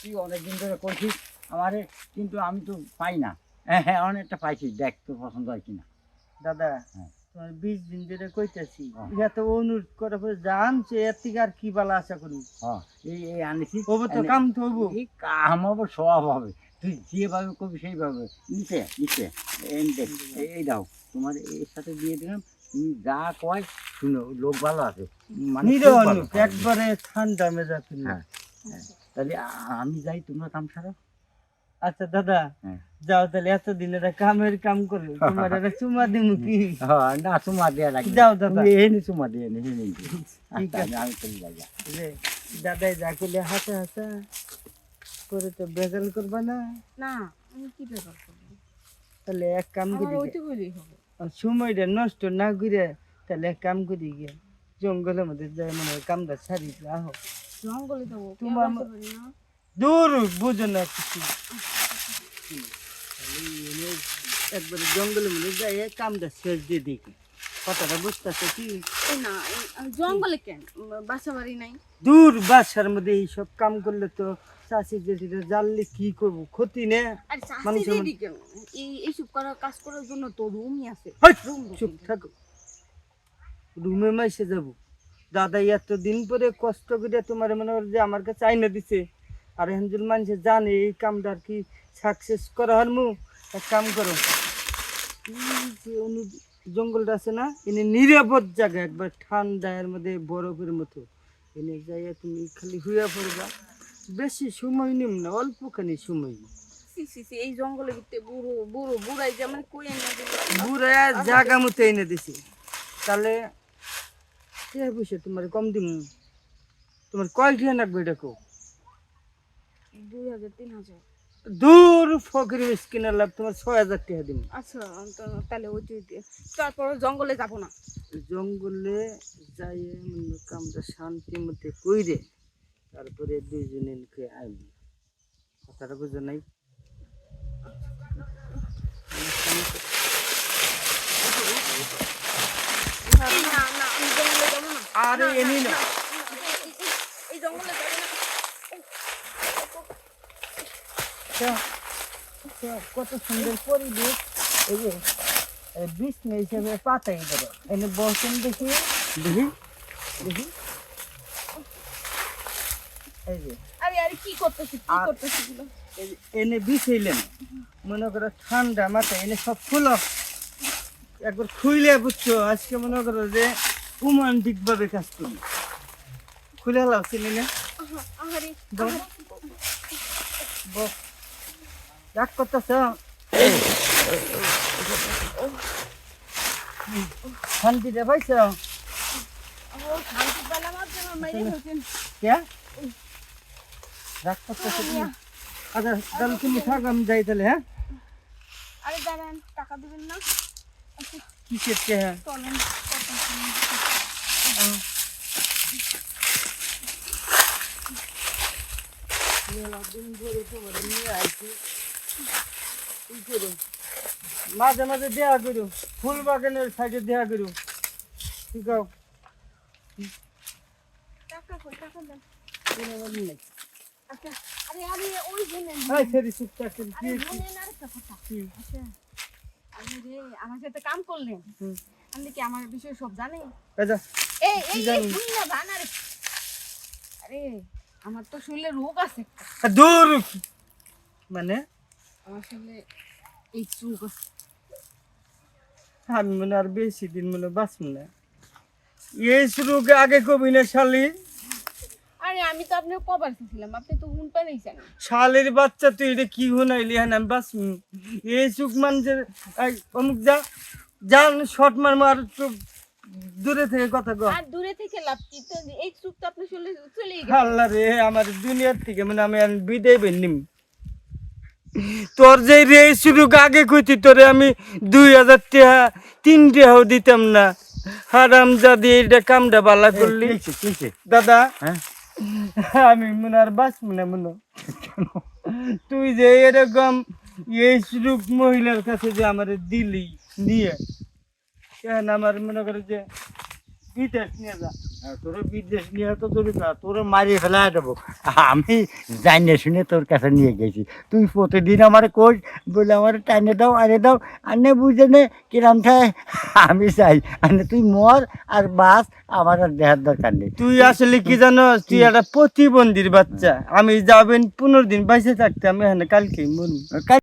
তুই অনেকদিন ধরে করছিস আমারে কিন্তু আমি তো পাই না। হ্যাঁ হ্যাঁ অনেকটা পাইছি দেখ তোর পছন্দ হয় কিনা। দাদা হ্যাঁ। তোমার বিশ দিন ধরে কইতাছি হ্যাঁ। এত অনুরোধ করার পরে জানছে এর থেকে আর কি বালা আশা করি হ্যাঁ এই এই আনিছি। হব তো কাম তো হব। কাম হবে সব হবে। তুই যেভাবে করবি সেইভাবে। নিচে নিচে। এই দাও তোমার এর সাথে দিয়ে দিলাম। যা কয় শুনো লোক ভালো আছে। মানে। একবারে ঠান্ডা মেজাজ হ্যাঁ হ্যাঁ। তাহলে আমি যাই তোমরা কাম সারো। আচ্ছা দাদা হ্যাঁ। যাও তাহলে এত দিন এটা কামের কাম করে। তোমার একটা চুমা দিমু কি? হ্যাঁ না চুমা দেওয়া লাগবে। যাও দাদা। এনে চুমা দিয়ে নে এনে ঠিক আচ্ছা, আছে। আমি- চলে যাই রে দাদাই যা করলে হাসা হাসা। করে তো বেজাল করবা না। না আমি কি ব্যাপার করব? তাহলে এক কাম করি। হবে। সময়টা নষ্ট না করে তাহলে কাম করি গিয়ে জঙ্গলের মধ্যে যাই মনে হয় কামটা সারি আহো জঙ্গলে যাব তোমার দূর বুঝো না কিছু। একবারে জঙ্গলের মধ্যে যাই কামটা শেষ দিয়ে দেখি। কথাটা বুঝতেছে কি? না জঙ্গলে কেন? বাসা বাড়ি নাই। দূর বাসার মধ্যে এইসব কাম করলে তো চাষি জেঠিরা জানলে কি করব? ক্ষতি নে? মানুষের এই এইসব করার কাজ করার জন্য তো রুমই আছে। চুপ থাকো। রুমে মাইসে যাব। দাদা এত দিন পরে কষ্ট করে তোমার মনে হয় যে আমার কাছে আইনা দিছে। আর হেনজন মানুষে জানে এই কামটা আর কি সাকসেস করা হল মু এক কাম করো। যে অনু জঙ্গলটা আছে না? এনে নিরাপদ জায়গা একবার ঠান্ডা এর মধ্যে বরফের মতো। এনে যাইয়া তুমি খালি হুইয়া পড়বা। বেশি সময় নিম না অল্পখানি সময় এই বুড়ো বুড়ো বুড়াই যে কই এনে জায়গা মতো এনে দিছি। তাহলে কে বুঝে তোমার কম দিম? তোমার কয় টাকা লাগবে এটা কো দুই হাজার তিন হাজার। দূর ফকির মিসকিন লাভ তোমার ছয় হাজার টাকা দিম আচ্ছা তাহলে দিয়ে তারপর জঙ্গলে যাব না জঙ্গলে যাই মনে কামটা শান্তি মতে কইরে তারপরে দুইজনে কে আইব কথাটা বুঝো নাই আরে এনি না এই জঙ্গলে যাব না কত সুন্দর পরিবেশ। এই যে বিষ্ণু হিসেবে পাতাই ধরো। এনে বসেন দেখি। দেখি। দেখি। এই যে। আরে আরে কি করতেছি? কি করতেছি এনে বিছাইলেন। মনে করো ঠান্ডা মাথা এনে সব খুলো। একবার খুইলে বুঝছ আজকে মনে করো যে রোমান্টিক ভাবে কাজ করি খুলে লাও চিনি না? বস রাগ করতেছ? পাইছ শান্তি হয়েছেন কে? রাগ করতেছ আচ্ছা তাহলে তুমি থাক আমি যাই তাহলে হ্যাঁ? আরে দাঁড়ান টাকা দিবেন না? কে হ্যাঁ? চলেন মাঝে মাঝে দেয়া করু ফুল বাগানের সাইডে দেয়া করু ঠিক মানে আচ্ছা আচ্ছা আমার সাথে কাম করলেন? হুম। আপনি কি আমার বিষয়ে সব জানেন এই এই জানি? এই না জান আরে। আমার তো শরীরে রোগ আছে। দূর! মানে? এই আমি মনে আর বেশি দিন মনে বাঁচব না। এই শুরু আগে কবি না শালি? আরে আমি তো আপনার কবার ছিলাম আপনি তো হুন পারেই জানেন। শালির বাচ্চা তুই এটা কি হুনাইলি হ্যাঁ আমি বাঁচব এই চুক মানুষের এই অমুক যা যান মার মার দূরে থেকে কথা আর দূরে থেকে লাভ কি? তো এই চুক তো চলেই আল্লাহ রে আমার দুনিয়ার থেকে মানে আমি বিদায় বেনিম তোর যে রে শুরু আগে কইতি তোরে আমি দুই হাজার টাকা তিন টাকাও দিতাম না। হারাম জাদি এটা কামটা বালা করলি। দাদা হ্যাঁ? আমি মনে আর বাঁচব না মনে। তুই যে এরকম এই সুরূপ মহিলার কাছে যে আমার দিলি নিয়ে কেন আমার মনে করে যে বিদেশ নিয়ে যা। তোর বিদেশ নিয়ে তো তোর তোর মারিয়ে ফেলা দেবো। আমি জানিয়ে শুনে তোর কাছে নিয়ে গেছি। তুই প্রতিদিন আমার কোচ বলে আমার টাইনে দাও আরে দাও আনে বুঝে নে কিরাম ঠায়। আমি চাই আনে তুই মর আর বাস আমার আর দেখার দরকার নেই। তুই আসলে কি জানো তুই একটা প্রতিবন্ধীর বাচ্চা। আমি যাবেন পনেরো দিন বাইসে থাকতে আমি এখানে কালকে মরুন